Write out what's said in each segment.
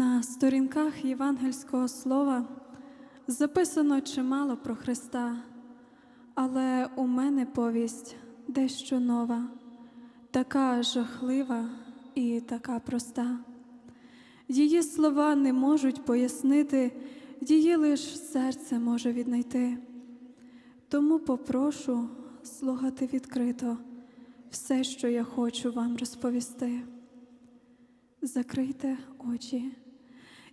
На сторінках євангельського слова записано чимало про Христа, але у мене повість дещо нова, така жахлива і така проста. Її слова не можуть пояснити, її лиш серце може віднайти. Тому попрошу слухати відкрито все, що я хочу вам розповісти. Закрийте очі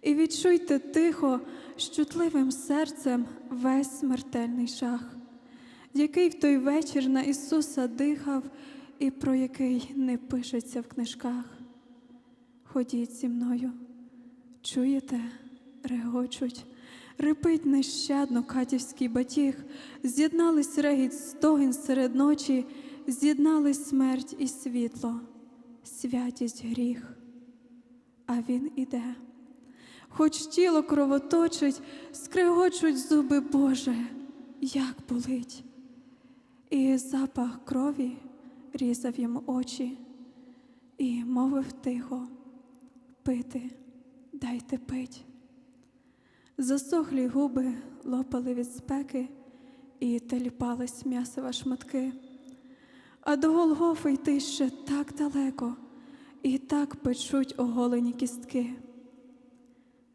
і відчуйте тихо, з чутливим серцем весь смертельний жах, який в той вечір на Ісуса дихав і про який не пишеться в книжках. Ходіть зі мною, чуєте, регочуть, рипить нещадно катівський батіг, з'єднались регіт стогін серед ночі, з'єднались смерть і світло, святість гріх. А він іде. Хоч тіло кровоточить, скригочуть зуби Боже, як болить. І запах крові різав йому очі і мовив тихо пити, дайте пить. Засохлі губи лопали від спеки і теліпались м'ясова шматки. А до Голгофи йти ще так далеко, і так печуть оголені кістки.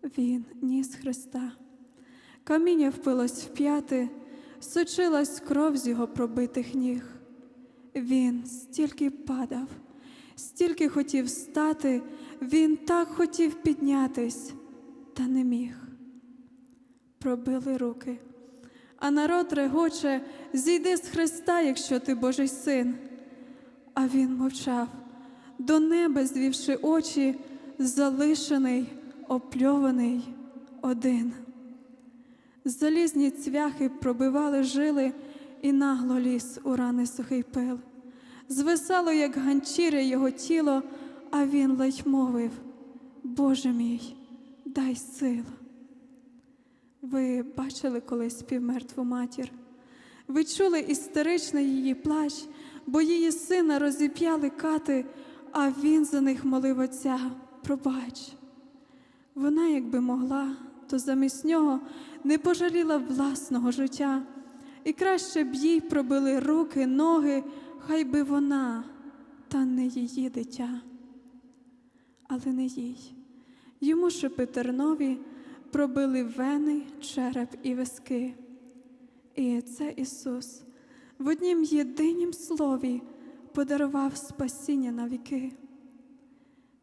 Він ніс Христа, каміння впилось в п'яти, сочилась кров з його пробитих ніг. Він стільки падав, стільки хотів стати, він так хотів піднятись, та не міг. Пробили руки, а народ регоче, зійди з Христа, якщо ти Божий син. А він мовчав до неба звівши очі, залишений, опльований один. Залізні цвяхи пробивали жили і нагло ліз у рани сухий пил. Звисало, як ганчіря його тіло, а він ледь мовив Боже мій, дай сил. Ви бачили колись співмертву матір? Ви чули істеричний її плач, бо її сина розіп'яли кати а він за них молив отця, пробач. Вона, якби могла, то замість нього не пожаліла власного життя, і краще б їй пробили руки, ноги, хай би вона, та не її дитя. Але не їй. Йому шепетернові пробили вени, череп і виски. І це Ісус в однім єдинім слові подарував спасіння на віки.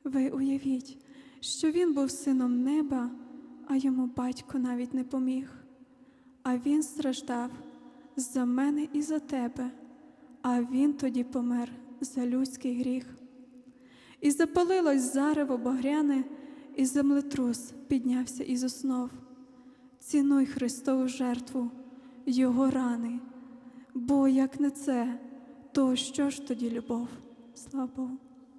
Ви уявіть, що він був сином неба, а йому батько навіть не поміг, а він страждав за мене і за тебе, а він тоді помер за людський гріх. І запалилось зарево багряне, і землетрус піднявся із основ. Цінуй Христову жертву, Його рани, бо як не це то що ж тоді любов? Слава Богу.